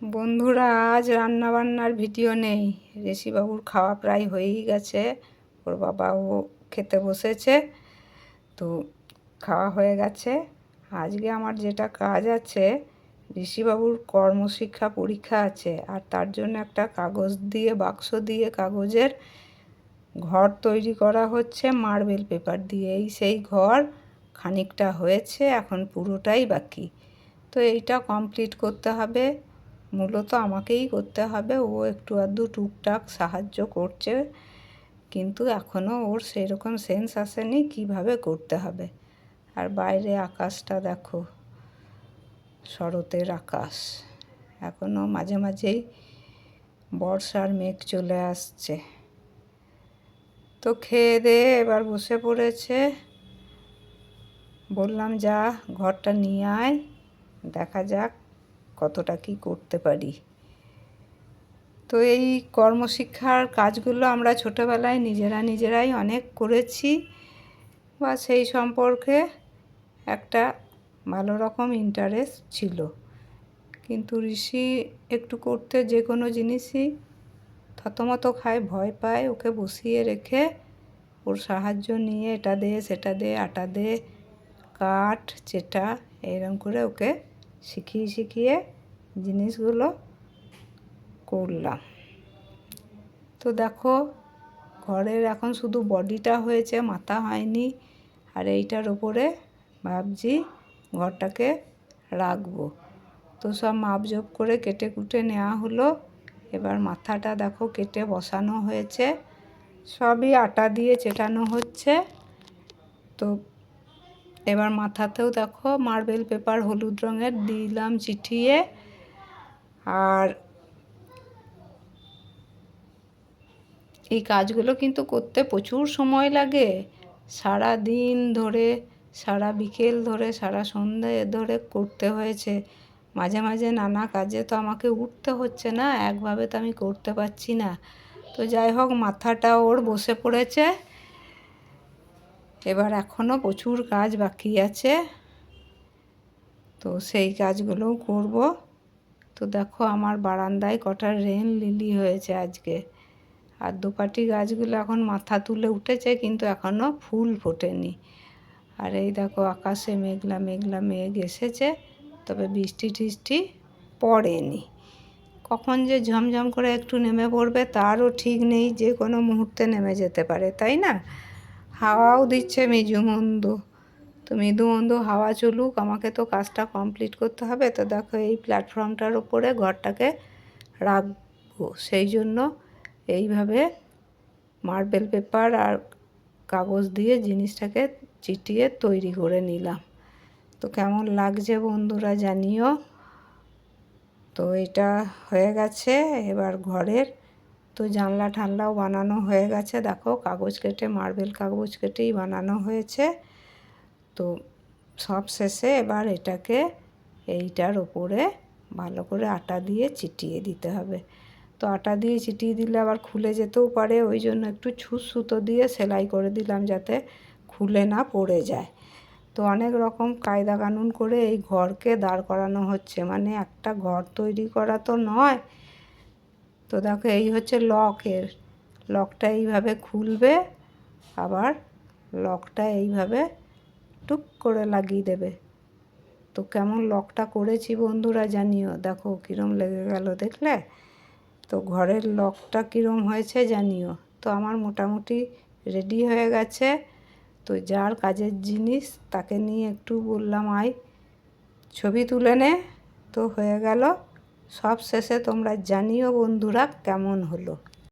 বন্ধুরা, আজ রান্নাবান্নার ভিডিও নেই। ঋষিবাবুর খাওয়া প্রায় হয়েই গেছে। ওর বাবাও খেতে বসেছে। তো খাওয়া হয়ে গেছে। আজকে আমার যেটা কাজ আছে, ঋষিবাবুর কর্মশিক্ষা পরীক্ষা আছে। আর তার জন্য একটা কাগজ দিয়ে, বাক্স দিয়ে কাগজের ঘর তৈরি করা হচ্ছে, মার্বেল পেপার দিয়ে এই সেই ঘর খানিকটা হয়েছে, এখন পুরোটাই বাকি। তো এইটা কমপ্লিট করতে হবে। মূলত আমাকেই করতে হবে। ও একটু আধটু টুকটাক সাহায্য করছে। কিন্তু এখনও ওর সেরকম সেন্স আসেনি কীভাবে করতে হবে। আর বাইরে আকাশটা দেখো, শরতের আকাশ। এখনও মাঝে মাঝেই বর্ষার মেঘ চলে আসছে। তো খেয়ে দিয়ে এবার বসে পড়েছে। বললাম, যা, ঘরটা নিয়ে আয়, দেখা যাক কতটা কি করতে পারি? তো এই কর্মশিক্ষার কাজগুলো আমরা ছোটোবেলায় নিজেরা নিজেরাই অনেক করেছি বা সেই সম্পর্কে একটা ভালো রকম ইন্টারেস্ট ছিল। কিন্তু ঋষি একটু করতে যে কোনো জিনিসই থতমত খায়, ভয় পায়, ওকে বসিয়ে রেখে ওর সাহায্য নিয়ে এটা দে, সেটা দে, আটা দে, কাঠ, চেটা এরকম করে ওকে শিখিয়ে শিখিয়ে জিনিসগুলো করলাম। তো দেখো, ঘরের এখন শুধু বডিটা হয়েছে, মাথা হয়নি। আর এইটার ওপরে ভাবছি ঘরটাকে রাখব। তো সব মাপজোপ করে কেটে কুটে নেওয়া হলো। এবার মাথাটা দেখো কেটে বসানো হয়েছে। সবই আটা দিয়ে চেটানো হচ্ছে। তো এবার মাথাতেও দেখো মার্বেল পেপার হলুদ রঙের দিলাম চিঠিয়ে। আর এই কাজগুলো কিন্তু করতে প্রচুর সময় লাগে। সারা দিন ধরে, সারা বিকেল ধরে, সারা সন্ধে ধরে করতে হয়েছে। মাঝে মাঝে নানা কাজে তো আমাকে উঠতে হচ্ছে না, একভাবে তো আমি করতে পারছি না। তো যাই হোক, মাথাটা ওর বসে পড়েছে। এবার এখনও প্রচুর কাজ বাকি আছে। তো সেই কাজগুলোও করব। তো দেখো আমার বারান্দায় কটা রেন লিলি হয়েছে আজকে। আর দুপাটি গাছগুলো এখন মাথা তুলে উঠেছে, কিন্তু এখনও ফুল ফোটেনি। আর এই দেখো আকাশে মেঘলা মেঘলা মেঘ এসেছে, তবে বৃষ্টি টিষ্টি পড়েনি। কখন যে ঝমঝম করে একটু নেমে পড়বে তারও ঠিক নেই, যে কোনো মুহূর্তে নেমে যেতে পারে, তাই না? হাওয়াও দিচ্ছে মৃদুমন্দ তো মৃদুমন্দ হাওয়া চলুক, আমাকে তো কাজটা কমপ্লিট করতে হবে। তো দেখো, এই প্ল্যাটফর্মটার ওপরে ঘরটাকে রাখব। সেই জন্য এইভাবে মার্বেল পেপার আর কাগজ দিয়ে জিনিসটাকে চিটিয়ে তৈরি করে নিলাম। তো কেমন লাগছে বন্ধুরা জানিও। তো এটা হয়ে গেছে, এবার ঘরের তো জানলা ঠান্লাও বানানো হয়ে গেছে। দেখো, কাগজ কেটে, মার্বেল কাগজ কেটেই বানানো হয়েছে। তো সব শেষে এবার এটাকে এইটার ওপরে ভালো করে আটা দিয়ে চিটিয়ে দিতে হবে। তো আটা দিয়ে চিটিয়ে দিলে আবার খুলে যেতেও পারে, ওই জন্য একটু ছুঁচ সুতো দিয়ে সেলাই করে দিলাম যাতে খুলে না পড়ে যায়। তো অনেক রকম কায়দা কানুন করে এই ঘরকে দাঁড় করানো হচ্ছে। মানে একটা ঘর তৈরি করা তো নয় তো দেখো এই হচ্ছে লকের লকটা এইভাবে খুলবে, আবার লকটা এইভাবে টুক করে লাগিয়ে দেবে। তো কেমন লকটা করেছি বন্ধুরা জানিও, দেখো কীরম লেগে গেল দেখলে? তো ঘরের লকটা কীরম হয়েছে জানিও। তো আমার মোটামুটি রেডি হয়ে গেছে। তো যার কাজের জিনিস তাকে নিয়ে একটু বললাম, আয়, ছবি তুলে নে। তো হয়ে গেল। সব শেষে তোমরা জানিও বন্ধুরা কেমন হলো।